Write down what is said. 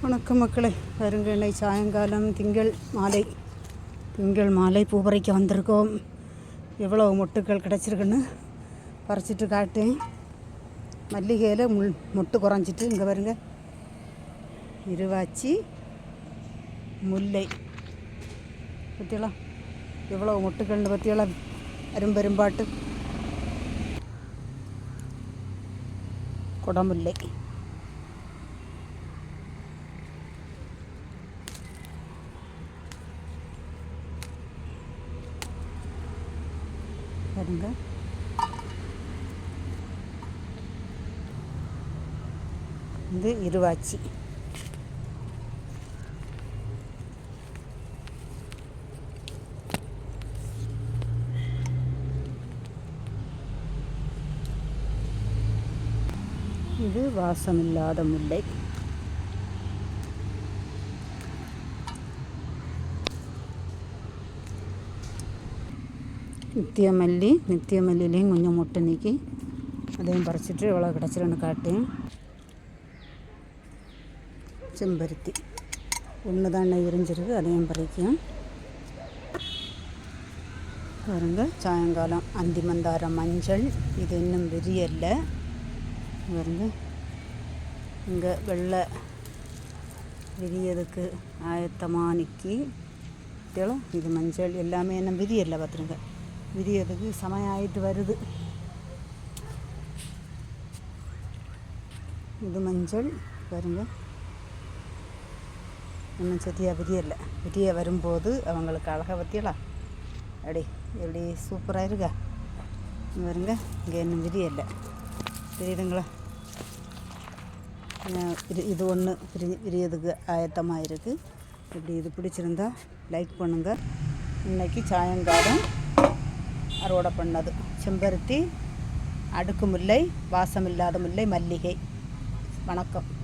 வணக்கம் மக்களே. வருங்க சாயங்காலம் திங்கள் மாலை. திங்கள் மாலை பூபறைக்கு வந்திருக்கோம். எவ்வளோ மொட்டுக்கள் கிடச்சிருக்குன்னு பறிச்சிட்டு காட்டேன். மல்லிகையில் முள் மொட்டு குறைஞ்சிட்டு இங்கே வருங்க இருவாச்சி முல்லை. பற்றியெல்லாம் எவ்வளோ மொட்டுக்கள்னு பற்றியெல்லாம் அரும்பெரும்பாட்டு குடமுல்லை. பாருங்க. இது இருவாச்சி. இது வாசமில்லாத முல்லை. நித்தியமல்லி நித்தியமல்லிலையும் கொஞ்சம் முட்டை நீக்கி அதையும் பறிச்சிட்டு எவ்வளோ கிடச்சிருன்னு காட்டேன் செம்பருத்தி ஒன்று தான் எரிஞ்சிருக்கு அதையும் பறிக்கும் பாருங்க சாயங்காலம் அந்தி மந்தார மஞ்சள் இது இன்னும் விரியல்ல பாருங்க இங்கே வெள்ளை விரியதுக்கு ஆயத்தமாக நிற்கி இது மஞ்சள் எல்லாமே என்ன விரியல்ல பார்த்துருங்க விரியதுக்கு சமயம் ஆயிட்டு வருது. இது மஞ்சள் பாருங்க. இன்னும் சரியாக விரியலை விரிய வரும்போது அவங்களுக்கு அழகாக பற்றியலாம் அப்படி எப்படி சூப்பராக இருக்கா? இங்க பாருங்க இங்கே இன்னும் விரியலை தெரியுதுங்களா? இது ஒன்று விரி விரியதுக்கு ஆயத்தமாக இருக்குது இப்படி இது பிடிச்சிருந்தா லைக் பண்ணுங்கள் இன்றைக்கி சாயங்காலம் அறுவடை பண்ணது. செம்பருத்தி அடுக்கு முல்லை வாசமில்லாத முல்லை மல்லிகை. வணக்கம்.